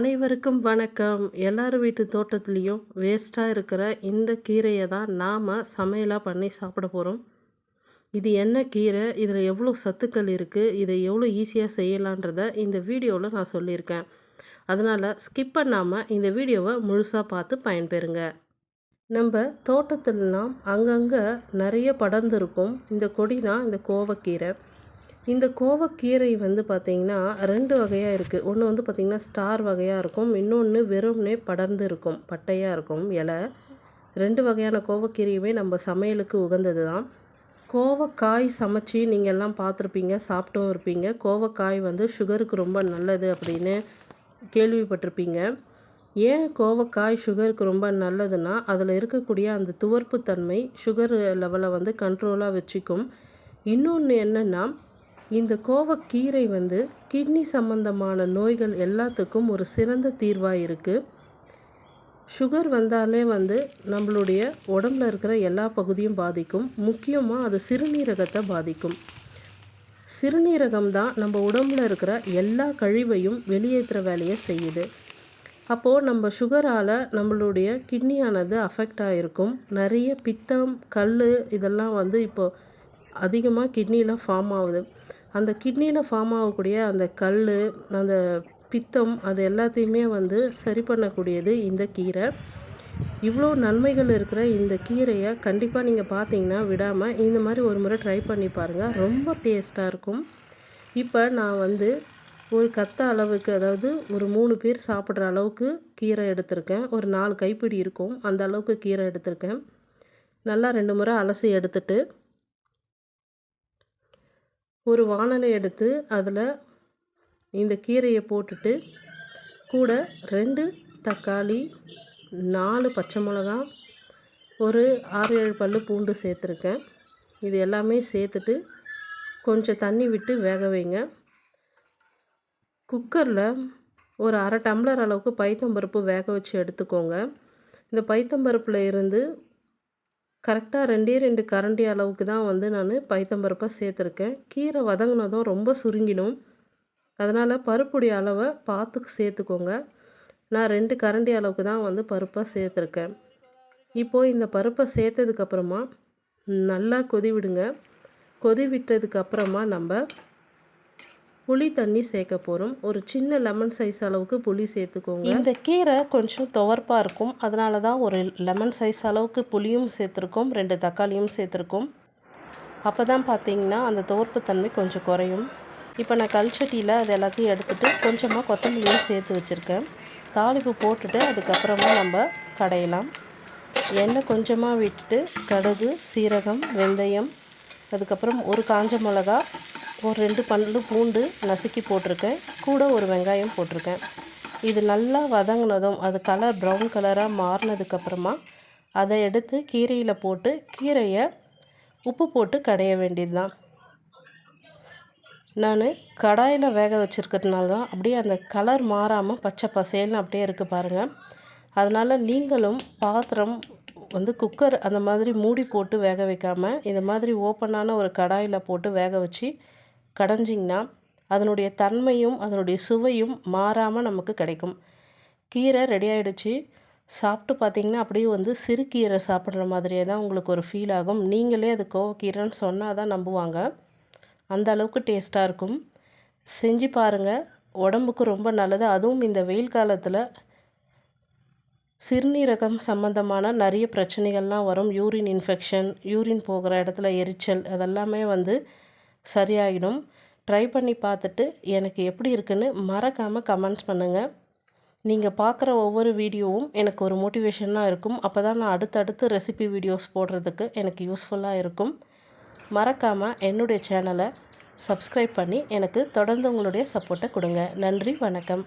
அனைவருக்கும் வணக்கம். எல்லார் வீட்டு தோட்டத்துலேயும் வேஸ்ட்டாக இருக்கிற இந்த கீரையை தான் நாம் சமையலாக பண்ணி சாப்பிட போகிறோம் இது என்ன கீரை? இதில் எவ்வளோ சத்துக்கள் இருக்குது இதை எவ்வளோ ஈஸியாக செய்யலான்றத இந்த வீடியோவில் நான் சொல்லியிருக்கேன். அதனால் ஸ்கிப் பண்ணாமல் இந்த வீடியோவை முழுசாக பார்த்து பயன்பெறுங்க. நம்ம தோட்டத்துலலாம் அங்கங்கே நிறைய படர்ந்துருக்கும். இந்த கொடி தான் இந்த கோவக்கீரை. இந்த கோவக்கீரை வந்து பார்த்திங்கன்னா ரெண்டு வகையாக இருக்குது ஒன்று வந்து பார்த்திங்கன்னா ஸ்டார் வகையாக இருக்கும். இன்னொன்று வெறும்னே படர்ந்து இருக்கும். பட்டையாக இருக்கும். இலை. ரெண்டு வகையான கோவக்கீரையுமே நம்ம சமையலுக்கு உகந்தது தான் கோவக்காய் சமைச்சி நீங்கள் எல்லாம் பார்த்துருப்பீங்க சாப்பிட்டும் இருப்பீங்க. கோவக்காய் வந்து சுகருக்கு ரொம்ப நல்லது அப்படின்னு கேள்விப்பட்டிருப்பீங்க. ஏன் கோவக்காய் சுகருக்கு ரொம்ப நல்லதுன்னா அதில் இருக்கக்கூடிய அந்த துவர்ப்பு தன்மை சுகர் லெவலை வந்து கண்ட்ரோலாக வச்சுக்கும். இன்னொன்று என்னென்னா இந்த கோவக்கீரை வந்து கிட்னி சம்மந்தமான நோய்கள் எல்லாத்துக்கும் ஒரு சிறந்த தீர்வாக இருக்குது சுகர் வந்தாலே வந்து நம்மளுடைய உடம்புல இருக்கிற எல்லா பகுதியும் பாதிக்கும். முக்கியமாக அது சிறுநீரகத்தை பாதிக்கும். சிறுநீரகம் தான் நம்ம உடம்புல இருக்கிற எல்லா கழிவையும் வெளியேற்றுற வேலையை செய்யுது. அப்போது நம்ம சுகரால் நம்மளுடைய கிட்னியானது அஃபெக்ட் ஆகிருக்கும் நிறைய பித்தம் கல் இதெல்லாம் வந்து இப்போது அதிகமாக கிட்னியில் ஃபார்ம் ஆகுது. அந்த கிட்னியில் ஃபார்ம் ஆகக்கூடிய அந்த கல் அந்த பித்தம் அது எல்லாத்தையுமே வந்து சரி பண்ணக்கூடியது இந்த கீரை. இவ்வளோ நன்மைகள் இருக்கிற இந்த கீரையை கண்டிப்பாக நீங்கள் பார்த்தீங்கன்னா விடாமல் இந்த மாதிரி ஒரு முறை ட்ரை பண்ணி பாருங்கள் ரொம்ப டேஸ்ட்டாக இருக்கும். இப்போ நான் வந்து ஒரு கத்த அளவுக்கு அதாவது ஒரு மூணு பேர் சாப்பிட்ற அளவுக்கு கீரை எடுத்திருக்கேன். ஒரு நாலு கைப்பிடி இருக்கும். அந்த அளவுக்கு கீரை எடுத்திருக்கேன். நல்லா ரெண்டு முறை அலசி எடுத்துட்டு ஒரு வானலை எடுத்து அதில் இந்த கீரையை போட்டுட்டு கூட ரெண்டு தக்காளி நாலு பச்சை மிளகா ஒரு ஆறு ஏழு பல் பூண்டு சேர்த்துருக்கேன். இது எல்லாமே சேர்த்துட்டு கொஞ்சம் தண்ணி விட்டு வேக வைங்க. குக்கரில் ஒரு அரை டம்ளர் அளவுக்கு பைத்தம்பருப்பு வேக வச்சு எடுத்துக்கோங்க. இந்த பைத்தம்பருப்பில் இருந்து கரெக்டாக ரெண்டே ரெண்டு கரண்டி அளவுக்கு தான் வந்து நான் பைத்தம்பருப்பை சேர்த்துருக்கேன். கீரை வதங்கினதும் ரொம்ப சுருங்கிடும். அதனால் பருப்புடைய அளவை பார்த்து சேர்த்துக்கோங்க. நான் ரெண்டு கரண்டி அளவுக்கு தான் வந்து பருப்பை சேர்த்துருக்கேன். இப்போது இந்த பருப்பை சேர்த்ததுக்கப்புறமா நல்லா கொதி விடுங்க கொதி விட்டதுக்கப்புறமா நம்ம புளி தண்ணி சேர்க்க போகிறோம் ஒரு சின்ன லெமன் சைஸ் அளவுக்கு புளி சேர்த்துக்கோங்க. இந்த கீரை கொஞ்சம் துவர்ப்பாக இருக்கும். அதனால தான் ஒரு லெமன் சைஸ் அளவுக்கு புளியும் சேர்த்துருக்கோம். ரெண்டு தக்காளியும் சேர்த்துருக்கோம். அப்போ தான் பார்த்தீங்கன்னா அந்த துவர்ப்பு தன்மை கொஞ்சம் குறையும். இப்போ நான் கல்ச்சட்டியில் அது எல்லாத்தையும் எடுத்துகிட்டு கொஞ்சமாக கொத்தமல்லியும் சேர்த்து வச்சுருக்கேன். தாளிப்பு போட்டுட்டு அதுக்கப்புறமா நம்ம கடையலாம். எண்ணெய் கொஞ்சமாக விட்டுட்டு கடுகு சீரகம் வெந்தயம் அதுக்கப்புறம் ஒரு காஞ்ச மிளகா ஒரு ரெண்டு பல்லு பூண்டு நசுக்கி போட்டிருக்கேன். கூட ஒரு வெங்காயம் போட்டிருக்கேன். இது நல்லா வதங்கினதும் அது கலர் ப்ரௌன் கலராக மாறினதுக்கப்புறமா அதை எடுத்து கீரையில் போட்டு கீரையை உப்பு போட்டு கடைய வேண்டியது தான் நான் கடாயில் வேக வச்சுருக்கிறதுனால தான் அப்படியே அந்த கலர் மாறாமல் பச்சை பசேல்னு அப்படியே இருக்குது பாருங்கள் அதனால் நீங்களும் பாத்திரம் வந்து குக்கர் அந்த மாதிரி மூடி போட்டு வேக வைக்காமல் இந்த மாதிரி ஓப்பனான ஒரு கடாயில் போட்டு வேக வச்சு கடைஞ்சிங்கன்னா அதனுடைய தன்மையும் அதனுடைய சுவையும் மாறாமல் நமக்கு கிடைக்கும். கீரை ரெடி ஆகிடுச்சு சாப்பிட்டு பார்த்திங்கன்னா அப்படியே வந்து சிறுகீரை சாப்பிட்ற மாதிரியே தான் உங்களுக்கு ஒரு ஃபீல் ஆகும். நீங்களே அது கோவக்கீரைன்னு சொன்னால் தான் நம்புவாங்க. அந்த அளவுக்கு டேஸ்ட்டாக இருக்கும். செஞ்சு பாருங்கள் உடம்புக்கு ரொம்ப நல்லது. அதுவும் இந்த வெயில் காலத்தில் சிறுநீரகம் சம்மந்தமான நிறைய பிரச்சனைகள்லாம் வரும். யூரின் இன்ஃபெக்ஷன் யூரின் போகிற இடத்துல எரிச்சல் அதெல்லாமே வந்து சரியாகிடும் ட்ரை பண்ணி பார்த்துட்டு எனக்கு எப்படி இருக்குன்னு மறக்காமல் கமெண்ட்ஸ் பண்ணுங்கள் நீங்கள் பார்க்குற ஒவ்வொரு வீடியோவும் எனக்கு ஒரு மோட்டிவேஷனாக இருக்கும். அப்போ தான் நான் அடுத்தடுத்து ரெசிபி வீடியோஸ் போடுறதுக்கு எனக்கு யூஸ்ஃபுல்லாக இருக்கும். மறக்காமல் என்னுடைய சேனலை சப்ஸ்கிரைப் பண்ணி எனக்கு தொடர்ந்து உங்களுடைய சப்போர்ட்டை கொடுங்க. நன்றி வணக்கம்.